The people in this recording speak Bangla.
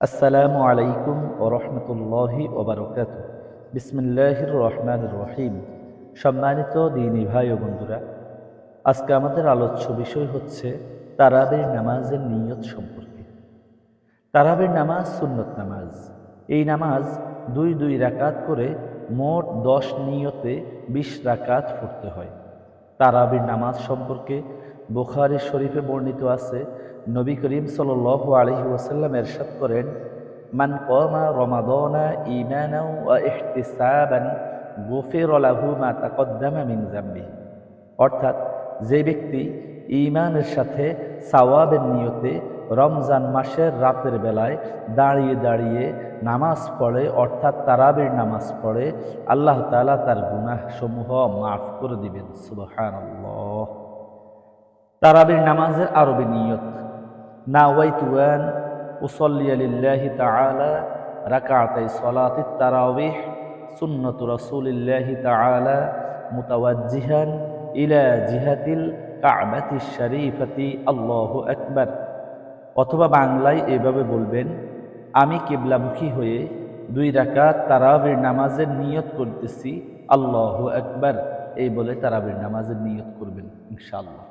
আসসালামু আলাইকুম ও রহমতুল্লাহি ওবরকাত বিসমিল্লাহির রহমান রহিম। সম্মানিত দিনী ভাই ও বন্ধুরা, আজকে আমাদের আলোচ্য বিষয় হচ্ছে তারাবির নামাজের নিয়ত সম্পর্কে। তারাবির নামাজ সুন্নত নামাজ। এই নামাজ দুই দুই রাকাত করে মোট দশ নিয়তে বিশ রাকাত পড়তে হয়। তারাবির নামাজ সম্পর্কে বুখারি শরীফে বর্ণিত আছে, নবী করিম সাল আলহি ওয়াসাল্লাম এরশাদ করেন, মান কমা রমাদনা ইমানা ওয়া ইহতিসাবান গুফির মা মিন অর্থাৎ, যে ব্যক্তি ইমানের সাথে সাওয়াবের নিয়তে রমজান মাসের রাতের বেলায় দাঁড়িয়ে দাঁড়িয়ে নামাজ পড়ে, অর্থাৎ তারাবির নামাজ পড়ে, আল্লাহ তাআলা তার গুনাহ সমূহ মাফ করে দিবেন। সুবহানাল্লাহ। তারাবির নামাজের আরবি নিয়ত। মুতাওয়াজ্জিহান ইলা আল্লাহু অথবা বাংলায় এভাবে বলবেন, আমি কিবলামুখী হয়ে দুই রাকাত তারাবির নামাজের নিয়ত করতেছি, আল্লাহ আকবার। এই বলে তারাবির নামাজের নিয়ত করবেন, ইনশাআল্লাহ।